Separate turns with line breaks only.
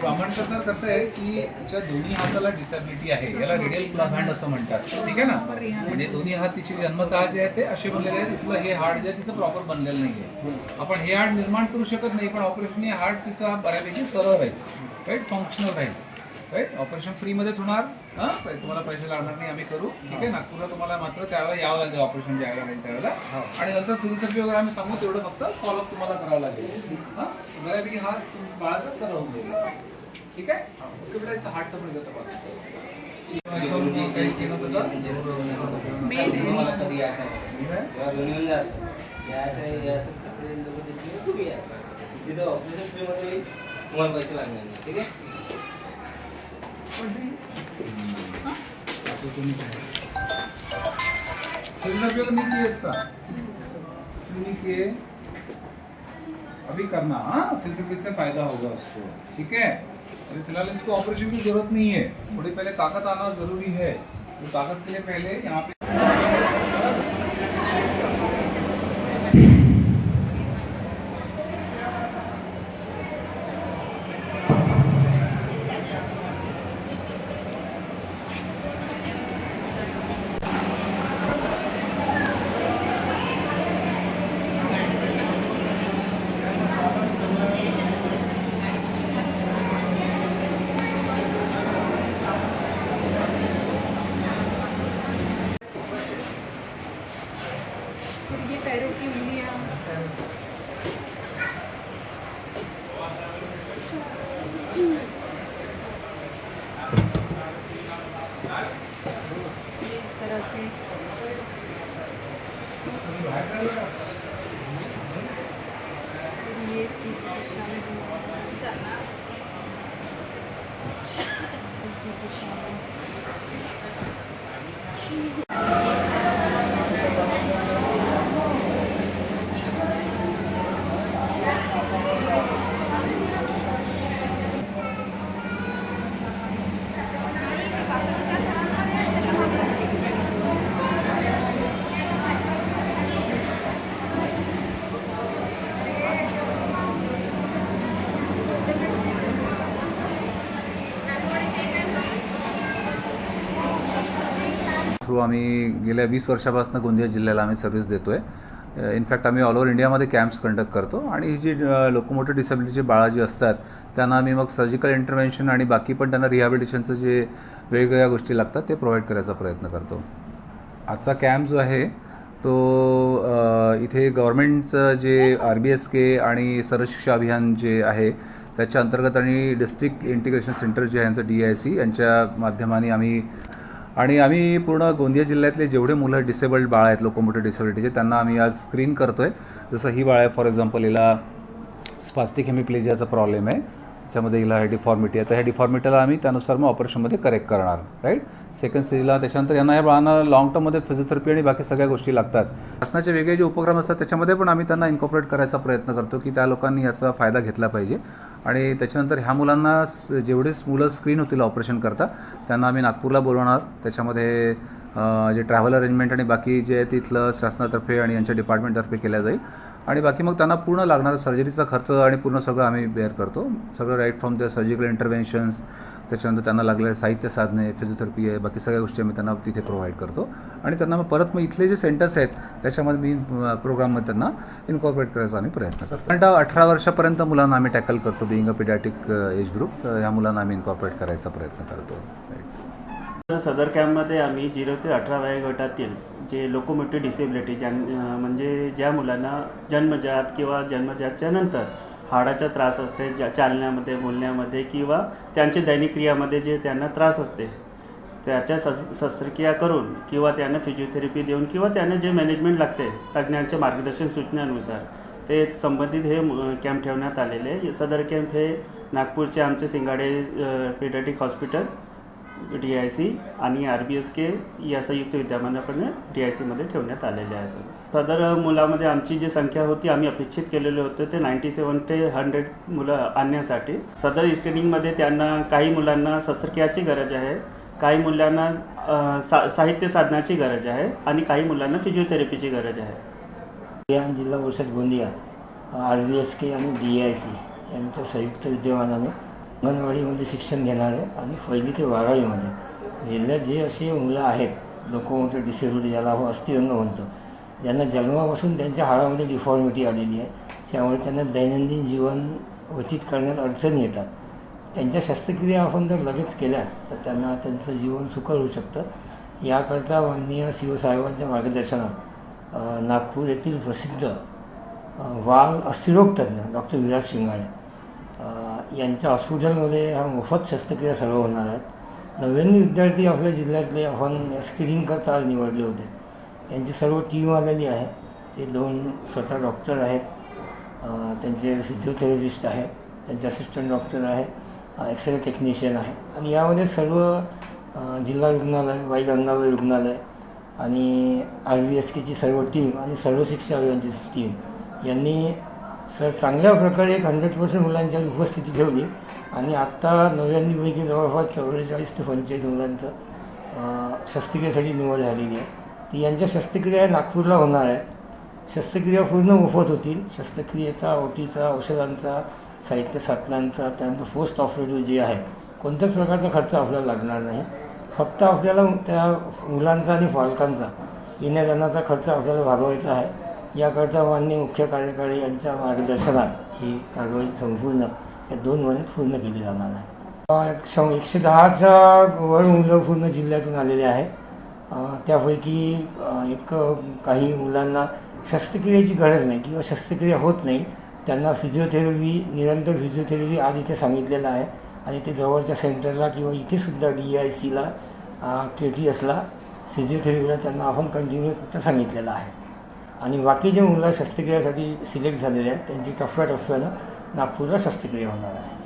ब्राह्मणचं तर कसं आहे की ज्या दोन्ही हाताला डिसॅबिलिटी आहे याला रेडियल हँड असं म्हणतात. ठीक आहे ना? म्हणजे दोन्ही हात तिची जन्मतः जे आहे ते असे बनलेले आहेत. तिथलं हे हार्ड जे आहे तिचं प्रॉपर बनलेलं नाहीये. आपण हे हार्ड निर्माण करू शकत नाही पण ऑपरेशन हे हार्ड तिचा बऱ्यापैकी सरळ राहील. राईट फंक्शनल राहील. राईट ऑपरेशन फ्रीमध्येच होणार. हां? तुम्हाला पैसे लागणार नाही आम्ही करू. ठीक आहे नागपूरला तुम्हाला मात्र त्यावेळेला यावं लागेल ऑपरेशन ज्यावेळेला राहील त्यावेळेला. आणि नंतर फिजिओथेरपी वगैरे आम्ही सांगू तेवढं फक्त फॉलोअप तुम्हाला करावं लागेल. हां? बऱ्यापैकी हा बाळाचा सरळ होऊन जाईल ठीक आहे? बेटा हार्टचा पण एकदा तपास काही सीन होतं का
कधी यायचं ऑपरेशन फ्रीमध्ये तुम्हाला पैसे लागणार नाही. ठीक आहे?
फिजियोथेरेपी उपयोग नहीं किए इसका नहीं किए अभी करना हाँ से फ़ायदा होगा उसको ठीक है अभी फ़िलहाल इसको ऑपरेशन की ज़रूरत नहीं है। थोड़ी पहले ताकत आना ज़रूरी है। तो ताकत के लिए पहले यहाँ पे
Vous voyez, vous
थ्रू आम्ही गेल्या वीस वर्षापासून गोंदिया जिल्ह्याला आम्ही सर्व्हिस देतो आहे इनफॅक्ट आम्ही ऑल ओव्हर इंडियामध्ये कॅम्प्स कंडक्ट करतो आणि ही जी लोकोमोटिव्ह डिसेबिलिटीची बाळा जी असतात त्यांना आम्ही मग सर्जिकल इंटरव्हेन्शन आणि बाकी पण त्यांना रिहॅबिलिटेशनचं जे वेगवेगळ्या गोष्टी लागतात ते प्रोव्हाइड करायचा प्रयत्न करतो. आजचा कॅम्प जो आहे तो इथे गव्हर्मेंटचं जे आर बी एस के आणि सर्वशिक्षा अभियान जे आहे त्याच्या अंतर्गत आणि डिस्ट्रिक्ट इंटिग्रेशन सेंटर जे आहे यांचं डी आय सी यांच्या माध्यमाने आम्ही आणि आम्ही पूर्ण गोंदिया जिल्ह्यातले जेवढे मुलं डिसेबल्ड बाळ आहेत लोकोमोटिव्ह डिसेबिलिटीचे त्यांना आम्ही आज स्क्रीन करतो आहे जसं ही बाळ आहे फॉर एक्झाम्पल हिला स्पास्टिक हेमिप्लेजियाचा प्रॉब्लेम आहे. त्याच्यामध्ये हिला हे डिफॉर्मिटी आहे. तर ह्या डिफॉर्मिटीला आम्ही त्यानुसार मग ऑपरेशनमध्ये करेक्ट करणार राईट सेकंड स्टेजला त्याच्यानंतर यांना या बाळांना लॉंग टर्ममध्ये फिजिओथेरपी आणि बाकी सगळ्या गोष्टी लागतात. शासनाचे वेगळे जे उपक्रम असतात त्याच्यामध्ये पण आम्ही त्यांना इन्कॉपरेट करायचा प्रयत्न करतो की त्या लोकांनी याचा फायदा घेतला पाहिजे. आणि त्याच्यानंतर ह्या मुलांना स- जेवढेच मुलं स्क्रीन होतील ऑपरेशन करता त्यांना आम्ही नागपूरला बोलवणार. त्याच्यामध्ये जे ट्रॅव्हल अरेंजमेंट आणि बाकी जे आहे तिथलं शासनातर्फे आणि यांच्या डिपार्टमेंटतर्फे केल्या जाईल. आणि बाकी मग त्यांना पूर्ण लागणारा सर्जरीचा खर्च आणि पूर्ण सगळं आम्ही बेअर करतो. सगळं right from the surgical interventions त्याच्यानंतर त्यांना लागलेले साहित्य साधने फिजिओथेरपी आहे बाकी सगळ्या गोष्टी आम्ही त्यांना तिथे प्रोव्हाइड करतो. आणि त्यांना मग परत मग इथले जे सेंटर्स आहेत त्याच्यामध्ये मी प्रोग्राममध्ये त्यांना इन्कॉर्पोरेट करायचा आम्ही प्रयत्न करतो. कारण अठरा वर्षापर्यंत मुलांना आम्ही टॅकल करतो being a pediatric age group ह्या मुलांना आम्ही इन्कॉर्पोरेट करायचा प्रयत्न करतो. राईट
सदर कॅम्पमध्ये आम्ही झिरो ते अठरा वयोगटातील जे लोकोमोटिव्ह डिसेबिलिटी ज्यां म्हणजे ज्या मुलांना जन्मजात किंवा जन्मजातच्या नंतर हाडाचा त्रास असते ज्या चालण्यामध्ये बोलण्यामध्ये किंवा त्यांच्या दैनिक क्रियामध्ये जे त्यांना त्रास असते त्याच्या शस् शस्त्रक्रिया करून किंवा त्यांना फिजिओथेरपी देऊन किंवा त्यांना जे मॅनेजमेंट लागते तज्ज्ञांच्या मार्गदर्शन सूचनानुसार ते संबंधित हे कॅम्प ठेवण्यात आलेले आहे. सदर कॅम्प हे नागपूरचे आमचे Singade pediatric hospital D I C आणि आर बी एस के या संयुक्त विद्यमानापणे डी आय सीमध्ये ठेवण्यात आलेले आहे. सर सदर मुलामध्ये आमची जी संख्या होती आम्ही अपेक्षित केलेले होते ते नाईंटी सेवन ते हंड्रेड मुलं आणण्यासाठी. सदर स्क्रीनिंगमध्ये त्यांना काही मुलांना शस्त्रक्रियाची गरज आहे काही मुलांना सा साहित्य साधनाची गरज आहे आणि काही मुलांना फिजिओथेरपीची गरज आहे.
जिल्हा परिषद Gondia R B S K आणि डी आय सी यांच्या संयुक्त विद्यमानाने अंगणवाडीमध्ये शिक्षण घेणारे आणि पहिली ते बारावीमध्ये. जिल्ह्यात जे असे मुलं आहेत लोकोमोटर डिसेबिलिटी ज्याला आपण अस्थिअंग म्हणतो ज्यांना जन्मापासून त्यांच्या हाडामध्ये डिफॉर्मिटी आलेली आहे त्यामुळे त्यांना दैनंदिन जीवन व्यतीत करण्यात अडचणी येतात. त्यांच्या शस्त्रक्रिया आपण जर लगेच केल्या तर त्यांना त्यांचं जीवन सुकर होऊ शकतं. याकरता माननीय शिवसाहेबांच्या मार्गदर्शनात नागपूर येथील प्रसिद्ध अ, वाल अस्थिरोग तज्ज्ञ डॉक्टर विराज शिंगाळे अ, यांच्या हॉस्पिटलमध्ये ह्या मोफत शस्त्रक्रिया सर्व होणार आहेत. नव्याण्णव विद्यार्थी आपल्या जिल्ह्यातले आपण स्क्रीनिंग करता आज निवडले होते. यांची सर्व टीम आलेली आहे. ते दोन स्वतः डॉक्टर आहेत. त्यांचे फिजिओथेरपिस्ट आहे. त्यांचे असिस्टंट डॉक्टर आहे. एक्सरे टेक्निशियन आहे. आणि यामध्ये सर्व जिल्हा रुग्णालय वाई गंगाबाई रुग्णालय आणि आर व्ही एस केची सर्व टीम आणि सर्व शिक्षा अभियानची टीम यांनी सर चांगल्या प्रकारे एक हंड्रेड पर्सेंट मुलांच्या उपस्थिती ठेवली. आणि आत्ता नव्याण्णवपैकी जवळपास चौवेचाळीस ते पंचेचाळीस मुलांचं शस्त्रक्रियेसाठी निवड झालेली आहे. ती यांच्या शस्त्रक्रिया नागपूरला होणार आहेत शस्त्रक्रिया पूर्ण मोफत होतील. शस्त्रक्रियेचा ओटीचा औषधांचा साहित्य साधनांचा त्यानंतर पोस्ट ऑपरेटिव्ह जे आहे कोणत्याच प्रकारचा खर्च आपल्याला लागणार नाही. फक्त आपल्याला त्या मुलांचा आणि पालकांचा येण्या जाण्याचा खर्च आपल्याला भागवायचा आहे. याकरता मान्य मुख्य कार्यकारी यांच्या मार्गदर्शनात ही कारवाई संपूर्ण या दोन महिन्यात पूर्ण केली जाणार आहे. एकशे दहाच्या वर मुलं पूर्ण जिल्ह्यातून आलेले आहेत. त्यापैकी एक काही मुलांना शस्त्रक्रियेची गरज नाही किंवा शस्त्रक्रिया होत नाही. त्यांना फिजिओथेरपी निरंतर फिजिओथेरपी आज इथे सांगितलेलं आहे. आणि ते जवळच्या सेंटरला किंवा इथेसुद्धा डी आय सीला के टी एसला फिजिओथेरपीला त्यांना आपण कंटिन्यू सांगितलेलं आहे. आणि बाकी जे मुलं शस्त्रक्रियासाठी सिलेक्ट झालेले आहेत त्यांची टप्प्याटप्प्यानं नागपूरला शस्त्रक्रिया होणार आहे.